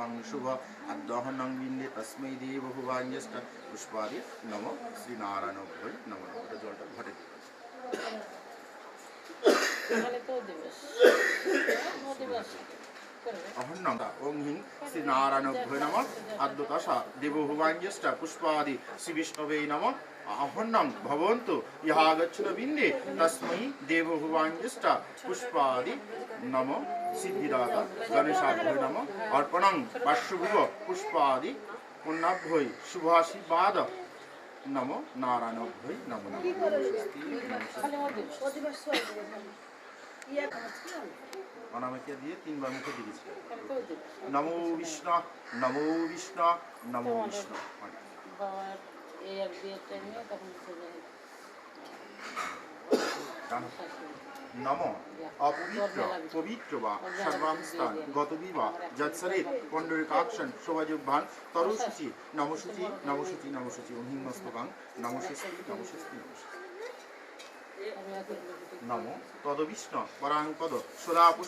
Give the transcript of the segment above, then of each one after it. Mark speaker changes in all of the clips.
Speaker 1: शुभ अद्दहनं विन्दे तस्मै देवभुवान्यष्ट पुष्पादि नम শ্রীনারায়ণ ভৈ নম নম এটা জলটা ঘটে দিই।
Speaker 2: এখানে তো দিবস ও দিবস করবে
Speaker 1: অহন্নম ওং হিং শ্রীনারায়ণ ভৈ নম আদ্যতাশা দেবভুবান্যষ্ট পুষ্পাদি শ্রীবিষ্ণবে নম অহন্নম ভবন্তু ইহাগচ্ছন বিন্দে তস্मै দেবভুবান্যষ্ট পুষ্পাদি নম সিদ্ধিদাতা গণেশাভ্যৈ নম অর্পণং বাষ্যভুব পুষ্পাদি পুণ্যাভ্যৈ শুভাশীর্বাদ নম নারায়ণভ্যৈ নম নম
Speaker 3: দেবে
Speaker 1: অনামিকা দিয়ে তিনবার মুখে দিয়েছি নমো বিষ্ণু নমো বিষ্ণু নমো বিষ্ণু
Speaker 2: এই এক বিয়ের টাইমে তখন চলে
Speaker 1: নম। অপবিত্র, পবিত্র বা সর্বাংস্থান গতবি বা যৎসরেত পণ্ডরিকাক্ষণ শোভাযোগ্যান তরুশুচি নমশুচি নমশুচি নমশুচি অহিংমস্তকাং নমস্তি নমস্তি নমস্তি নম। তদবিষ্ণ পরাঙ্পদ সদাপুষ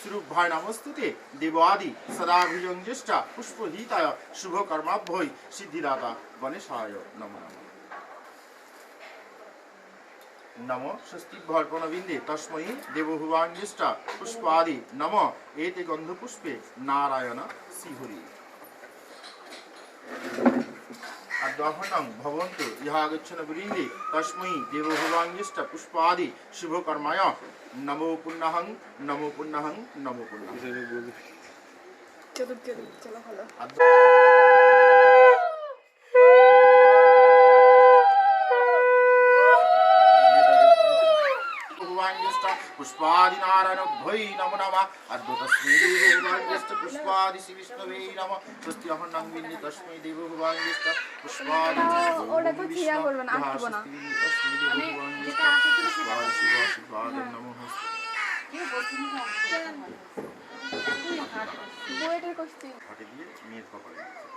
Speaker 1: সুরুভায় নমস্তুতে দেবাদি সদাভিজঞ্জেষ্টা পুষ্পহিতায় শুভকর্মাভ্যই সিদ্ধিদাতা গণেশায় নম নম। নম ষষ্ঠীভর্পণবিন্দে তস্मै দেবভুবাঞ্জেষ্টা পুষ্পাদি নম এতে গন্ধপুষ্পে নারায়ণ শ্রীহরি আদ্যাহনং ভবন্তু ইহাগচ্ছন বৃন্দে তস্মৈ দেবভুবাঞ্জেষ্ঠ পুষ্পাদি শুভকর্মায় নমো পুণ্যহং নমো পুণ্যহং নমো
Speaker 3: পুণ্য চলো ভালো
Speaker 1: पुष्पादिनारायण भै नमो नमः अद्भुतस्मै देवभुवान्यश्च पुष्पादि श्री विष्णवे नमः स्वस्ति अहन्नं विन्दि तस्मै देवभुवान्यश्च पुष्पादि
Speaker 3: ওটা তো থিয়া করবে না, আটকিব না।
Speaker 1: পুষ্পাদি শিব আশীর্বাদ নমঃ
Speaker 3: বইটার কষ্টি
Speaker 1: ঘাটে দিয়ে মেয়ের কপালে
Speaker 3: কি
Speaker 2: যেটাও এক মামা
Speaker 3: মাছি?
Speaker 2: এসছে এটা
Speaker 3: মাছি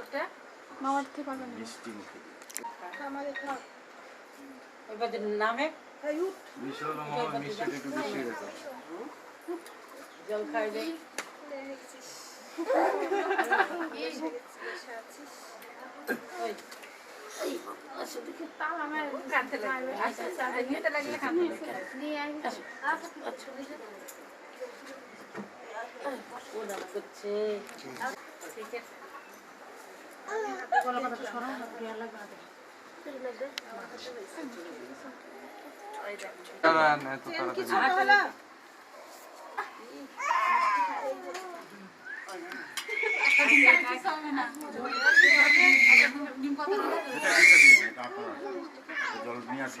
Speaker 2: তোরটা
Speaker 3: মামার থেকে পারবেন না।
Speaker 1: মিষ্টি মুখে।
Speaker 3: আমাদের থাক।
Speaker 2: এবার নামে? বিশাল মামা মিষ্টি একটু বেশি রাখো জল খাইবে। ওই আচ্ছা ঠিক আছে
Speaker 1: জল নিয়ে আসো।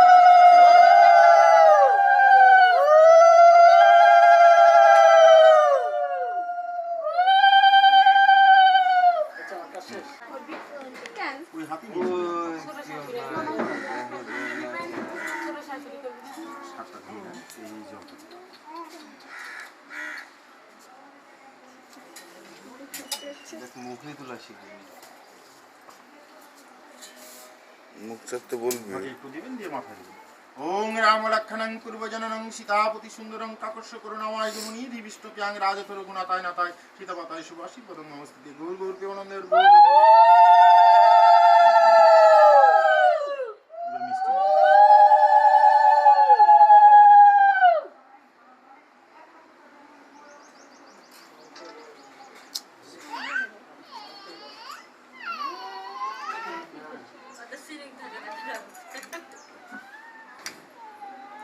Speaker 4: দেখ মুখে তোলা শিখবি মুখ চাপতে বলবি।
Speaker 1: একটু দিবেন দিয়ে মাথা দিবেন। ওং রাম লক্ষণং পূর্বজননং সীতাপতি সুন্দরং কাকর্ষ করুণাময় যমুনি ধি বিষ্ণুপ্যাং গুণাতায় নাতায় সীতাপাতায় শুভাশী পদং নমস্তে গৌর গৌর। কেবনন্দের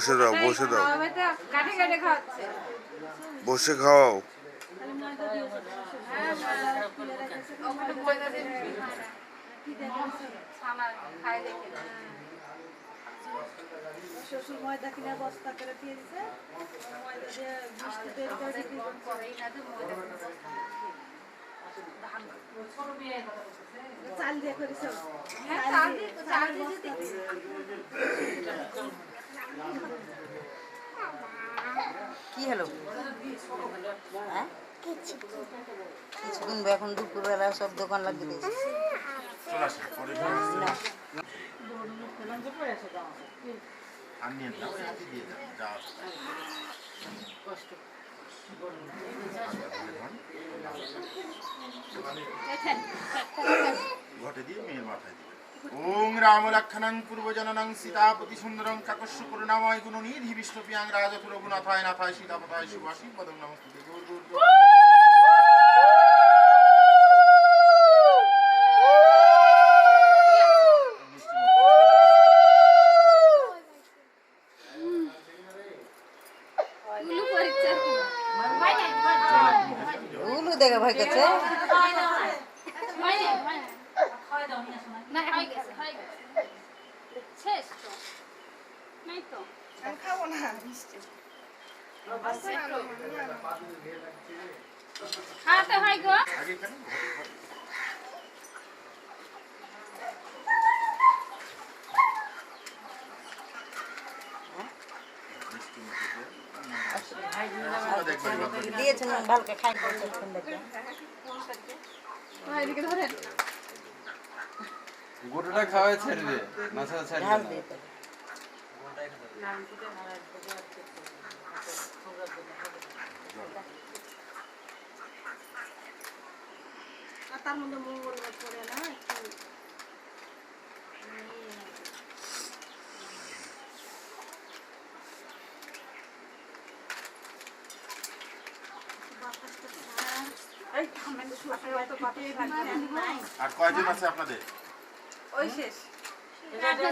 Speaker 4: বসে দাও বসে দাও। বসে খাওয়াও।
Speaker 3: ওখানে ময়দা দিয়ে ছানা খায় দেখে।
Speaker 5: শ্বশুর ময়দা কিনে বস্তা করে দিয়ে দিছে ময়দা দিয়ে মিষ্টি তৈরি করে বিক্রি
Speaker 3: করেই না যে ময়দা
Speaker 5: চাল দিয়ে করেছে
Speaker 3: হ্যাঁ চাল দিয়ে চাল দিয়ে যদি
Speaker 2: কি হলো? হ্যাঁ? কিছু কিনবো এখন দুপুরবেলা সব দোকান লাগিয়ে দিয়েছে।
Speaker 1: দিয়ে। ঘটে দিয়ে মেয়ের মাথায় দিবে ওং রামলক্ষণং পূর্বজননং সীতাপতি সুন্দরং কাকস্য করুণাময় গুণনিধি বিষ্ণুপ্যাং রাজথ রঘুনাথায় নাথায় সীতাপথায় শুভাশী পদং নমস্তে গৌর গৌর গৌর। মিষ্টি মুখ।
Speaker 3: গুলো পরীক্ষা
Speaker 2: উলু দেখে ভয় করছে
Speaker 3: না হয়ে গেছে হয়ে গেছে শেষ তো নাই তো
Speaker 5: আমি খাব না মিষ্টি
Speaker 3: খাওয়াতে হয় গো।
Speaker 2: দিয়েছেন ভালকে খাই
Speaker 3: এদিকে ধরেন
Speaker 6: গোটাটা খাওয়াই ছেড়ে দে মাথা ছাড়বে না
Speaker 5: আর তার মধ্যে মঙ্গল পড়ে না একটু
Speaker 1: আর কয়জন আছে আপনাদের
Speaker 5: ওই শেষ
Speaker 3: একটা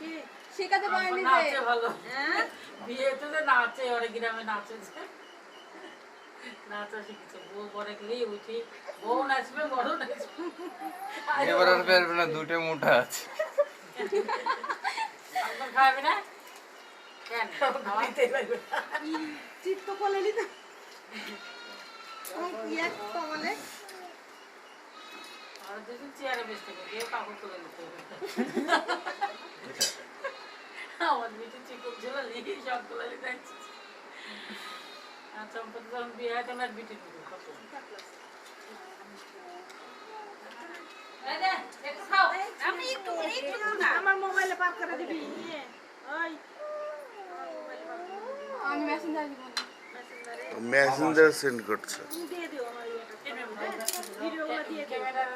Speaker 2: দিয়ে
Speaker 3: শেখাতে পারেনি যে?
Speaker 2: নাচে ভালো।
Speaker 5: হ্যাঁ?
Speaker 2: বিয়েতে নাচে অনেক গ্রামে নাচেছে নাচা
Speaker 6: এবার আর পারবে না দুটো মুঠা আছে।
Speaker 2: খাবে না? কেন? না।
Speaker 5: চিত্ত কোলে নিতে ইয়ে কমলে
Speaker 2: আর দুজন চেয়ারে বসতে হবে কেউ কাপড় তুলে নিতে হবে আমার মেয়েটা চিকন ছিল লিখে সব তুলে নিতে আর চম্পতি যখন বিয়ে হয় তখন আর বিটি দিবে কত
Speaker 3: আমি একটু একটু
Speaker 5: আমার মোবাইলে পার করে দিবি। ওই।
Speaker 3: আমি মেসেঞ্জার দিব
Speaker 4: মেসেঞ্জার সেন্ড করছে।
Speaker 5: দিয়ে দিও আমার ইয়েটা। ভিডিওগুলো দিয়ে দিও।
Speaker 2: ক্যামেরার